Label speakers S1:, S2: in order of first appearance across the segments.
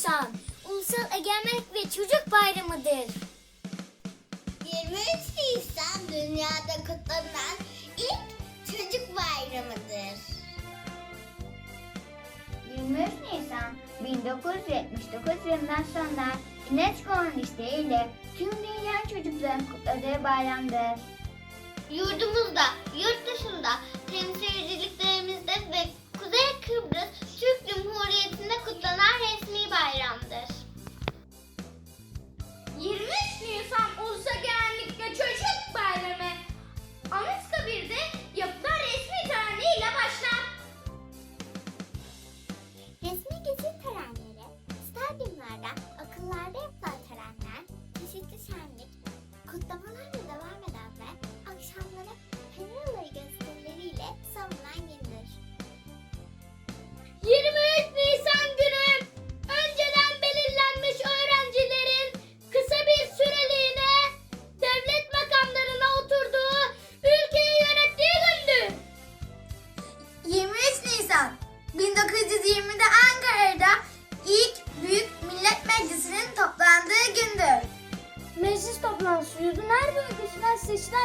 S1: Nisan Ulusal Egemenlik ve Çocuk Bayramıdır.
S2: 23 Nisan dünyada kutlanan ilk çocuk bayramıdır.
S3: 23 Nisan 1979 yılından sonra UNESCO'nun isteğiyle tüm dünya çocukların kutladığı bayramdır.
S2: Yurdumuzda, yurt dışında, temsilciliklerimizde ve Kuzey Kıbrıs Türk Cumhuriyeti'nde kutlanan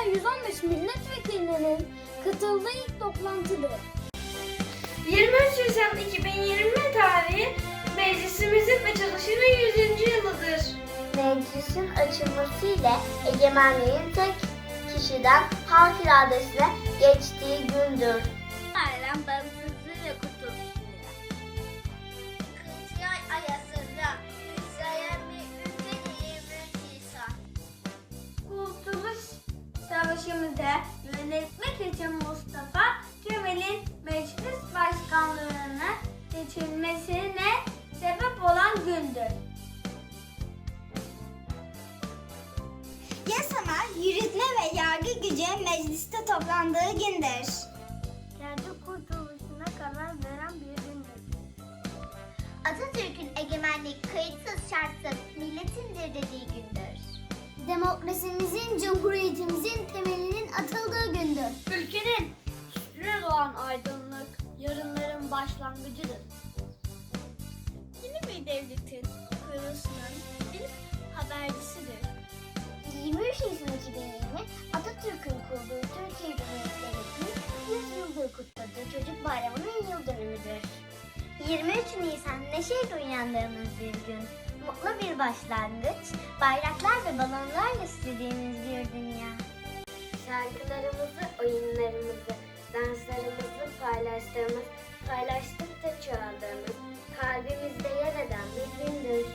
S1: 115 milletvekillerinin katıldığı ilk toplantıdır.
S4: 23 Nisan 2020 tarihi meclisimizin açılışının 100. yılıdır.
S3: Meclisin açılmasıyla egemenliğin tek kişiden halk iradesine geçtiği gündür. Bayram
S4: Savaşı'mızda yönetmek için Mustafa Kemal'in meclis başkanlığına seçilmesine sebep olan gündür.
S2: Yasama, yürütme ve yargı gücü mecliste toplandığı gündür.
S4: Kendi kurtuluşuna karar veren bir gündür.
S2: Atatürk'ün egemenlik kayıtsız şartsız milletindir dediği gündür.
S1: Demokrasimizin, cumhuriyetimizin
S4: aydınlık yarınların başlangıcıdır. Yeni bir devletin kuruluşunun ilk habercisidir.
S2: 23 Nisan 2020 Atatürk'ün kurduğu Türkiye Cumhuriyeti Devleti'nin 100 yıldır kutladığı Çocuk Bayramı'nın yıl dönümüdür. 23 Nisan neşeyle uyandığımız bir gün. Mutlu bir başlangıç, bayraklar ve balonlarla süslediğimiz bir dünya.
S3: Şarkılarımızı, oyunlarımızı, danslarımızı paylaştığımız, paylaştıkça çoğaldığımız, kalbimizde yer eden bir gündür.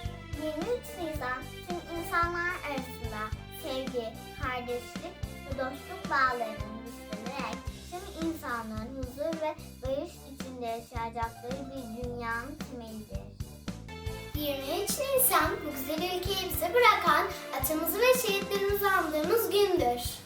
S2: 23 Nisan tüm insanlar arasında sevgi, kardeşlik ve dostluk bağlarının güçlenerek tüm insanlığın huzur ve barış içinde yaşayacakları bir dünyanın temelidir. 23 Nisan bu güzel ülkeyi bize bırakan atamızı ve şehitlerimizi andığımız gündür.